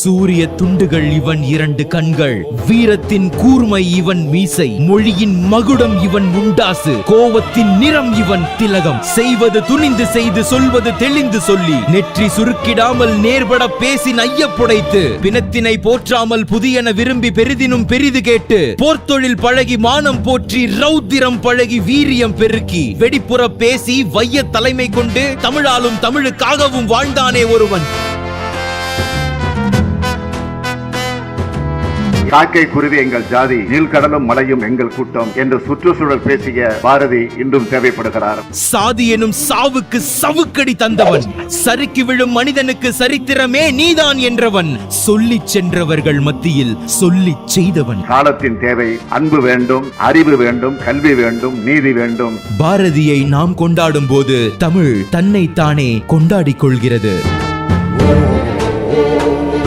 சூரிய துண்டுகள் இவன் இரண்டு கண்கள். வீரத்தின் கூர்மை இவன் மீசை. மொழியின் மகுடம் இவன் முண்டாசு. கோவத்தின் நிறம் இவன் திலகம். செய்வது துணிந்து செய்து சொல்வது தெளிந்து சொல்லி. நெற்றி சுருக்கிடாமல் நேர்பட பேசி நையப்புடைத்து பிணத்தினை போற்றாமல் புதியன விரும்பி பெரிதினும் பெரிது கேட்டு. போர்த்தொழில் பழகி மானம் போற்றி ரௌத்திரம் பழகி வீரியம் பெருக்கி. வெடிப்புற பேசி வைய தலைமை கொண்டு தமிழாலும் தமிழுக்காகவும் வாழ்ந்தானே ஒருவன். காக்கை குருவி எங்கள் ஜாதி நீள்கடலும் மலையும் எங்கள் கூட்டம் என்று சுற்றுச்சூழல் பேசிய பாரதி இன்றும் தேவைப்படுகிறார். சாதி எனும் சாவுக்கு சவுக்கடி தந்தவன். சறுக்கி விழும் மனிதனுக்கு சரித்திரமே நீதான் என்றவன். சொல்லிச் சென்றவர்கள் மத்தியில் சொல்லிச் செய்தவன். காலத்தின் தேவை அன்பு வேண்டும் அறிவு வேண்டும் கல்வி வேண்டும் நீதி வேண்டும். பாரதியை நாம் கொண்டாடும் போது தமிழ் தன்னை தானே கொண்டாடிக் கொள்கிறது. ஓ